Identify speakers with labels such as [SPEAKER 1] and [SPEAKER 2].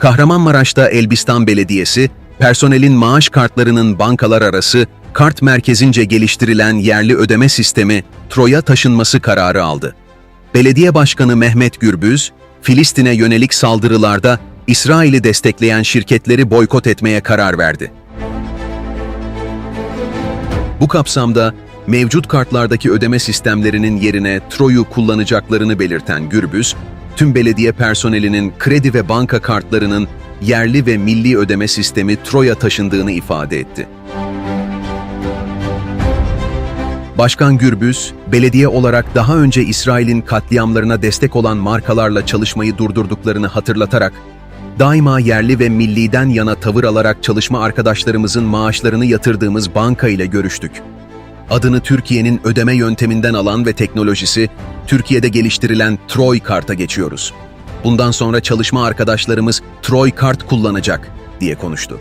[SPEAKER 1] Kahramanmaraş'ta Elbistan Belediyesi, personelin maaş kartlarının bankalar arası kart merkezince geliştirilen yerli ödeme sistemi Troy'a taşınması kararı aldı. Belediye Başkanı Mehmet Gürbüz, Filistin'e yönelik saldırılarda İsrail'i destekleyen şirketleri boykot etmeye karar verdi. Bu kapsamda mevcut kartlardaki ödeme sistemlerinin yerine Troy'u kullanacaklarını belirten Gürbüz, tüm belediye personelinin kredi ve banka kartlarının yerli ve milli ödeme sistemi Troy'a taşındığını ifade etti. Başkan Gürbüz, belediye olarak daha önce İsrail'in katliamlarına destek olan markalarla çalışmayı durdurduklarını hatırlatarak, daima yerli ve milliden yana tavır alarak çalışma arkadaşlarımızın maaşlarını yatırdığımız banka ile görüştük. Adını Türkiye'nin ödeme yönteminden alan ve teknolojisi, Türkiye'de geliştirilen Troy Kart'a geçiyoruz. Bundan sonra çalışma arkadaşlarımız Troy Kart kullanacak, diye konuştu.